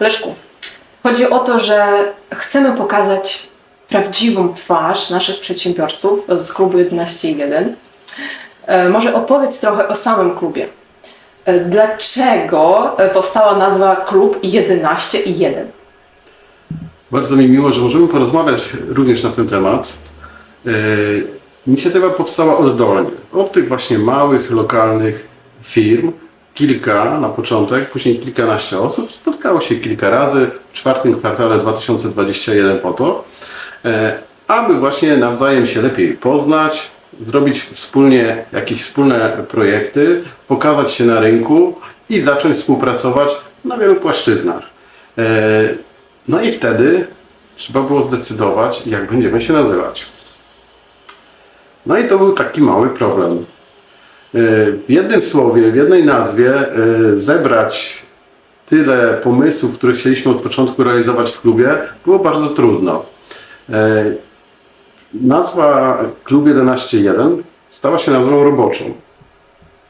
Leszku, chodzi o to, że chcemy pokazać prawdziwą twarz naszych przedsiębiorców z klubu 11.1. E, Może opowiedz trochę o samym klubie. E, Dlaczego e, powstała nazwa Klub 11.1? Bardzo mi miło, że możemy porozmawiać również na ten temat. Inicjatywa powstała oddolnie, od tych właśnie małych, lokalnych firm. Kilka na początek, później kilkanaście osób spotkało się kilka razy w czwartym kwartale 2021 po to, e, aby właśnie nawzajem się lepiej poznać, zrobić wspólnie jakieś wspólne projekty, pokazać się na rynku i zacząć współpracować na wielu płaszczyznach. E, No i wtedy trzeba było zdecydować, jak będziemy się nazywać. No i to był taki mały problem. E, W jednym słowie, w jednej nazwie e, zebrać tyle pomysłów, które chcieliśmy od początku realizować w klubie, było bardzo trudno. E, Nazwa Klub 11.1 stała się nazwą roboczą.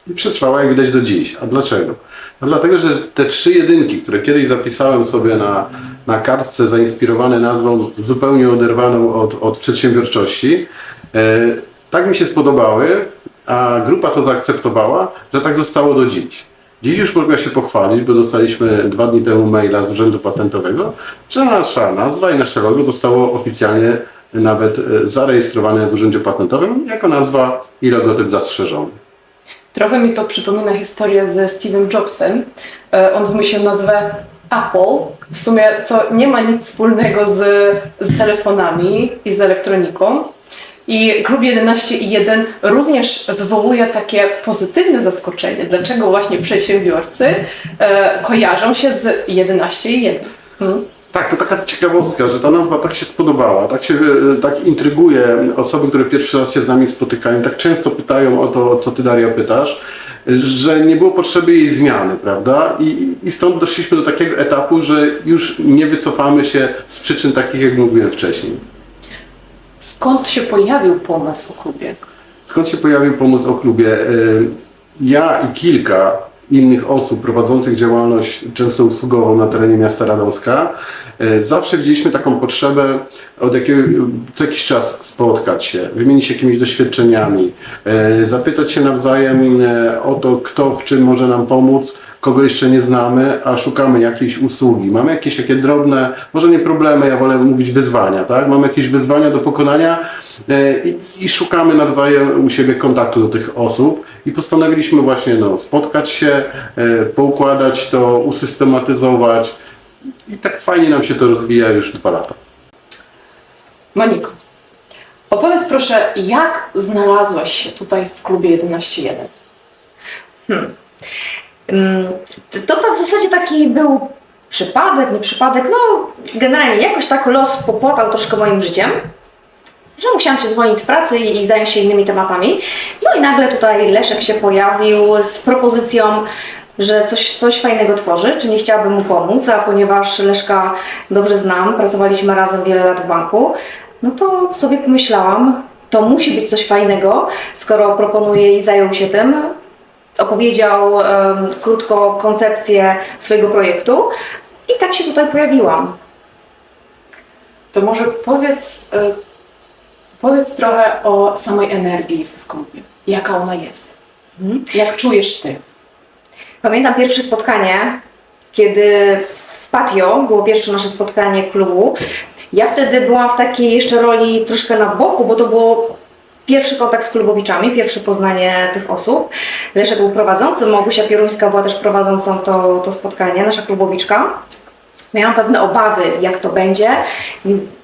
I przetrwała jak widać do dziś. A dlaczego? A dlatego, że te trzy jedynki, które kiedyś zapisałem sobie na, na kartce zainspirowane nazwą zupełnie oderwaną od, od przedsiębiorczości, tak mi się spodobały, a grupa to zaakceptowała, że tak zostało do dziś. Dziś już mogę się pochwalić, bo dostaliśmy dwa dni temu maila z Urzędu Patentowego, że nasza nazwa i nasze logo zostało oficjalnie nawet e, zarejestrowane w Urzędzie Patentowym jako nazwa i logotyp zastrzeżony. Trochę mi to przypomina historię ze Steve'em Jobsem. E, On wymyślił nazwę Apple, w sumie co nie ma nic wspólnego z, z telefonami i z elektroniką. I Klub 11.1 również wywołuje takie pozytywne zaskoczenie, dlaczego właśnie przedsiębiorcy e, kojarzą się z 11.1. Hmm? Tak, to taka ciekawostka, że ta nazwa tak się spodobała, tak się e, tak intryguje osoby, które pierwszy raz się z nami spotykają, tak często pytają o to, o co ty Daria pytasz, że nie było potrzeby jej zmiany, prawda? I, I stąd doszliśmy do takiego etapu, że już nie wycofamy się z przyczyn takich, jak mówiłem wcześniej. Skąd się pojawił pomysł o klubie? Skąd się pojawił pomysł o klubie? E, Ja i kilka innych osób prowadzących działalność często usługową na terenie miasta Radomska, e, zawsze widzieliśmy taką potrzebę od jakiego, co jakiś czas spotkać się, wymienić się jakimiś doświadczeniami, e, zapytać się nawzajem o to, kto w czym może nam pomóc, kogo jeszcze nie znamy, a szukamy jakiejś usługi. Mamy jakieś takie drobne, może nie problemy, ja wolę mówić wyzwania, tak? Mamy jakieś wyzwania do pokonania e, i, i szukamy nawzajem u siebie kontaktu do tych osób i postanowiliśmy właśnie no, spotkać się, e, poukładać to, usystematyzować i tak fajnie nam się to rozwija już dwa lata. Moniko, opowiedz proszę, jak znalazłaś się tutaj w klubie 11.1? Mm, To, to w zasadzie taki był przypadek, nie przypadek, no generalnie jakoś tak los popłatał troszkę moim życiem, że musiałam się zwolnić z pracy i, i zająć się innymi tematami. No i nagle tutaj Leszek się pojawił z propozycją, że coś, coś fajnego tworzy, czy nie chciałabym mu pomóc, a ponieważ Leszka dobrze znam, pracowaliśmy razem wiele lat w banku, no to sobie pomyślałam, to musi być coś fajnego, skoro proponuje i zajął się tym, opowiedział em, krótko koncepcję swojego projektu i tak się tutaj pojawiłam. To może powiedz, y, powiedz trochę o samej energii w klubie. Jaka ona jest? Mhm. Jak czujesz ty? Pamiętam pierwsze spotkanie, kiedy w patio było pierwsze nasze spotkanie klubu. Ja wtedy byłam w takiej jeszcze roli troszkę na boku, bo to było pierwszy kontakt z klubowiczami, pierwsze poznanie tych osób. Leszek był prowadzącym, Małgosia Pieruńska była też prowadzącą to, to spotkanie, nasza klubowiczka. Miałam pewne obawy, jak to będzie.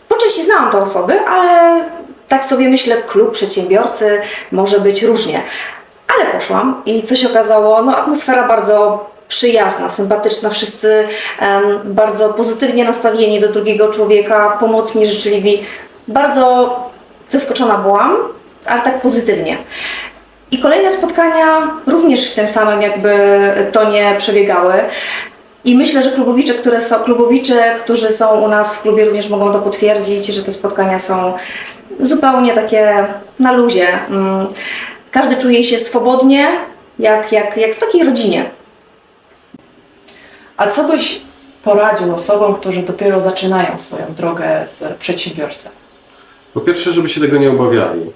Po części znałam te osoby, ale tak sobie myślę, klub przedsiębiorcy może być różnie. Ale poszłam i co się okazało, no atmosfera bardzo przyjazna, sympatyczna, wszyscy em, bardzo pozytywnie nastawieni do drugiego człowieka, pomocni, życzliwi. Bardzo zaskoczona byłam, ale tak pozytywnie. I kolejne spotkania również w tym samym jakby tonie przebiegały. I myślę, że klubowicze, które są, klubowicze, którzy są u nas w klubie również mogą to potwierdzić, że te spotkania są zupełnie takie na luzie. Mm, Każdy czuje się swobodnie, jak, jak, jak w takiej rodzinie. A co byś poradził osobom, którzy dopiero zaczynają swoją drogę z przedsiębiorstwem? Po pierwsze, żeby się tego nie obawiali.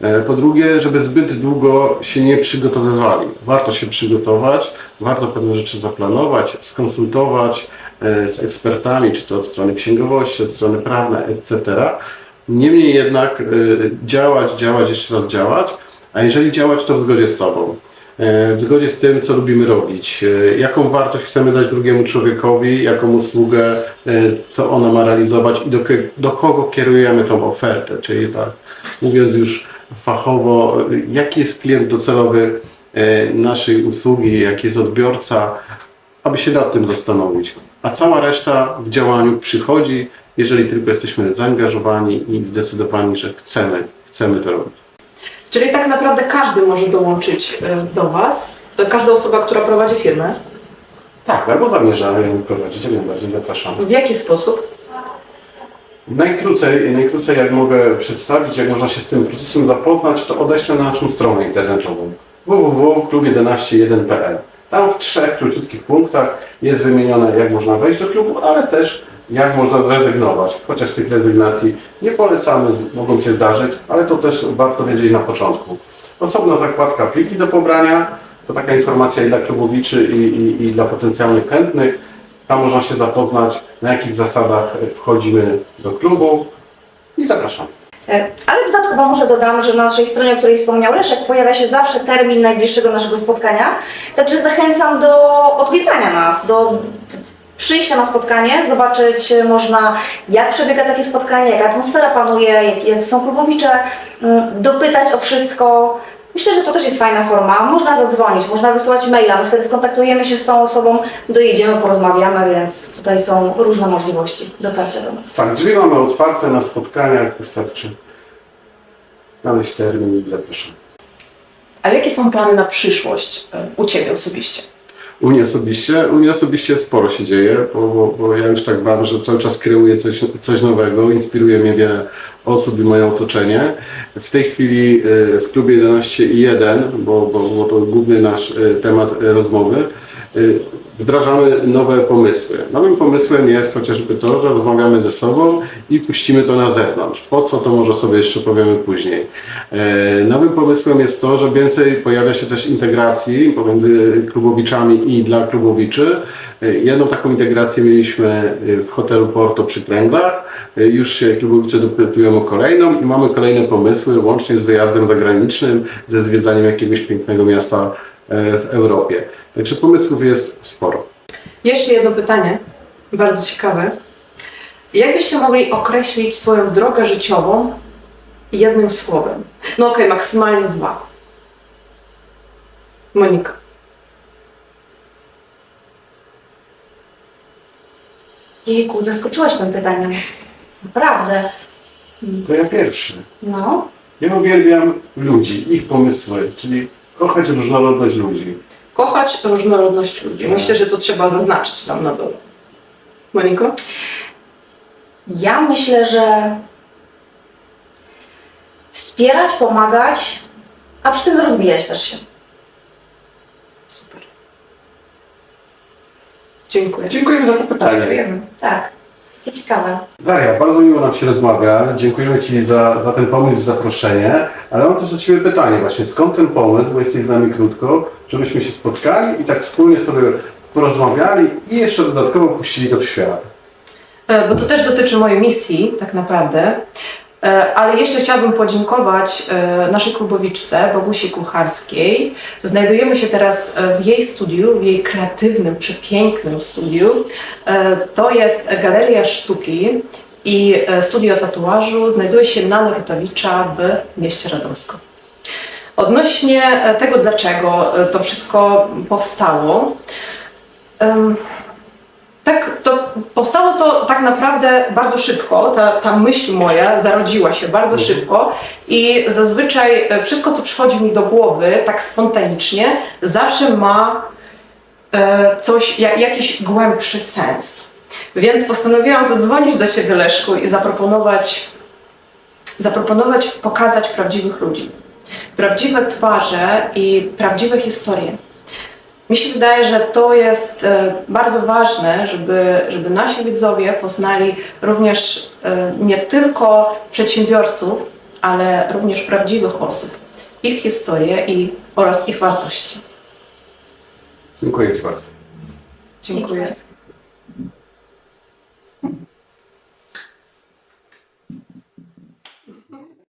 E, Po drugie, żeby zbyt długo się nie przygotowywali. Warto się przygotować, warto pewne rzeczy zaplanować, skonsultować e, z ekspertami, czy to od strony księgowości, od strony prawnej, etc. Niemniej jednak e, działać, działać, jeszcze raz działać, a jeżeli działać, to w zgodzie z sobą. W zgodzie z tym, co lubimy robić, jaką wartość chcemy dać drugiemu człowiekowi, jaką usługę, co ona ma realizować i do, do kogo kierujemy tą ofertę, czyli tak, mówiąc już fachowo, jaki jest klient docelowy e, naszej usługi, jaki jest odbiorca, aby się nad tym zastanowić. A cała reszta w działaniu przychodzi, jeżeli tylko jesteśmy zaangażowani i zdecydowani, że chcemy, chcemy to robić. Czyli tak naprawdę każdy może dołączyć e, do Was, e, każda osoba, która prowadzi firmę. Tak, albo zamierzamy ją prowadzić, jak najbardziej zapraszamy. W jaki sposób? Najkrócej, najkrócej jak mogę przedstawić, jak można się z tym procesem zapoznać, to odeślę na naszą stronę internetową www.klub111.pl. Tam w trzech króciutkich punktach jest wymienione, jak można wejść do klubu, ale też jak można zrezygnować. Chociaż tych rezygnacji nie polecamy, mogą się zdarzyć, ale to też warto wiedzieć na początku. Osobna zakładka pliki do pobrania, to taka informacja i dla klubowiczy, i, i, i dla potencjalnych chętnych. Tam można się zapoznać, na jakich zasadach wchodzimy do klubu i zapraszam. E, Ale dodatkowo może dodam, że na naszej stronie, o której wspomniał Leszek, pojawia się zawsze termin najbliższego naszego spotkania. Także zachęcam do odwiedzania nas, do przyjścia na spotkanie, zobaczyć e, można, jak przebiega takie spotkanie, jaka atmosfera panuje, jakie są klubowicze, mm, dopytać o wszystko. Myślę, że to też jest fajna forma. Można zadzwonić, można wysłać maila, my wtedy skontaktujemy się z tą osobą, dojedziemy, porozmawiamy, więc tutaj są różne możliwości dotarcia do nas. Tak, drzwi mamy otwarte na spotkaniach, wystarczy znaleźć termin i zapraszam. A jakie są plany na przyszłość e, u Ciebie osobiście? U mnie osobiście, u mnie osobiście sporo się dzieje, bo, bo, ja już tak mam, że cały czas kreuję coś, coś nowego, inspiruje mnie wiele osób i moje otoczenie. W tej chwili y, w klubie 11.1, bo, bo, bo to główny nasz y, temat y, rozmowy, wdrażamy nowe pomysły. Nowym pomysłem jest chociażby to, że rozmawiamy ze sobą i puścimy to na zewnątrz. Po co to może sobie jeszcze powiemy później. E, Nowym pomysłem jest to, że więcej pojawia się też integracji pomiędzy klubowiczami i dla klubowiczy. E, Jedną taką integrację mieliśmy e, w hotelu Porto przy Kręglach. Już się klubowicze dopytują o kolejną i mamy kolejne pomysły, łącznie z wyjazdem zagranicznym, ze zwiedzaniem jakiegoś pięknego miasta w Europie. Także pomysłów jest sporo. Jeszcze jedno pytanie, bardzo ciekawe. Jak byście mogli określić swoją drogę życiową jednym słowem? No okej, maksymalnie dwa. Monika. Jejku, zaskoczyłaś tym pytaniem. Naprawdę. To ja pierwszy. No. Ja uwielbiam ludzi, ich pomysły, czyli kochać różnorodność ludzi. Kochać różnorodność ludzi. Myślę, że to trzeba zaznaczyć tam na dole. Moniko? Ja myślę, że wspierać, pomagać, a przy tym rozwijać też się. Super. Dziękuję. Dziękujemy za to pytanie. Dziękujemy. Tak. Takie ciekawe. Daria, bardzo miło nam się rozmawia. Dziękujemy Ci za, za ten pomysł, za zaproszenie. Ale mam też do Ciebie pytanie właśnie, skąd ten pomysł, bo jesteś z nami krótko, żebyśmy się spotkali i tak wspólnie sobie porozmawiali i jeszcze dodatkowo puścili to w świat. E, bo to też dotyczy mojej misji, tak naprawdę. E, Ale jeszcze chciałabym podziękować e, naszej klubowiczce Bogusi Kucharskiej. Znajdujemy się teraz e, w jej studiu, w jej kreatywnym, przepięknym studiu. To jest Galeria Sztuki i studio tatuażu znajduje się na Narutowicza w mieście Radomsko. Odnośnie tego, dlaczego to wszystko powstało, tak, to powstało to tak naprawdę bardzo szybko. Ta, ta myśl moja zarodziła się bardzo szybko i zazwyczaj e, wszystko, co przychodzi mi do głowy tak spontanicznie, zawsze ma e, coś, ja, jakiś głębszy sens. Więc postanowiłam zadzwonić do Ciebie, Leszku, i zaproponować, zaproponować pokazać prawdziwych ludzi. Prawdziwe twarze i prawdziwe historie. Mi się wydaje, że to jest e, bardzo ważne, żeby, żeby nasi widzowie poznali również e, nie tylko przedsiębiorców, ale również prawdziwych osób, ich historię i, oraz ich wartości. Dziękuję Ci bardzo. Dziękuję.